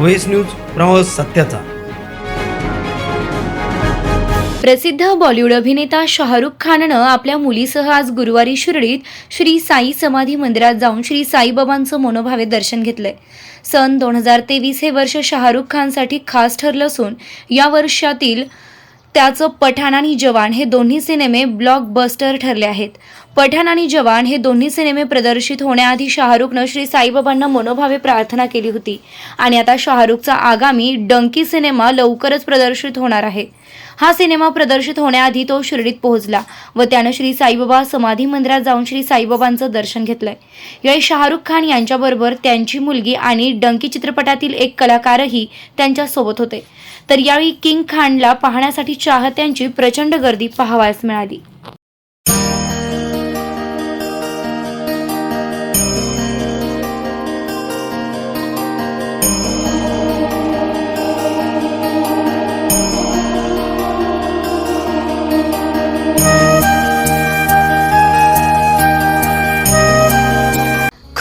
OS news प्रवास सत्याचा. प्रसिद्ध बॉलिवूड अभिनेता शाहरुख खाननं आपल्या मुलीसह आज गुरुवारी शिर्डीत श्री साई समाधी मंदिरात जाऊन श्री साईबाबांचं मनोभावे दर्शन घेतलंय. सन दोन हजार तेवीस हे वर्ष शाहरुख खानसाठी खास ठरलं असून या वर्षातील त्याचं पठाण आणि जवान हे दोन्ही सिनेमे ब्लॉकबस्टर ठरले आहेत. पठाण आणि जवान हे दोन्ही सिनेमे प्रदर्शित होण्याआधी शाहरुखनं श्री साईबाबांना मनोभावे प्रार्थना केली होती. आणि आता शाहरुखचा आगामी डंकी सिनेमा लवकरच प्रदर्शित होणार आहे. हा सिनेमा प्रदर्शित होण्याआधी तो शिर्डीत पोहोचला व त्यानं श्री साईबाबा समाधी मंदिरात जाऊन श्री साईबाबांचं दर्शन घेतलंय. यावेळी शाहरुख खान यांच्याबरोबर त्यांची मुलगी आणि डंकी चित्रपटातील एक कलाकारही त्यांच्यासोबत होते. तर यावेळी किंग खानला पाहण्यासाठी चाहत्यांची प्रचंड गर्दी पाहावयास मिळाली.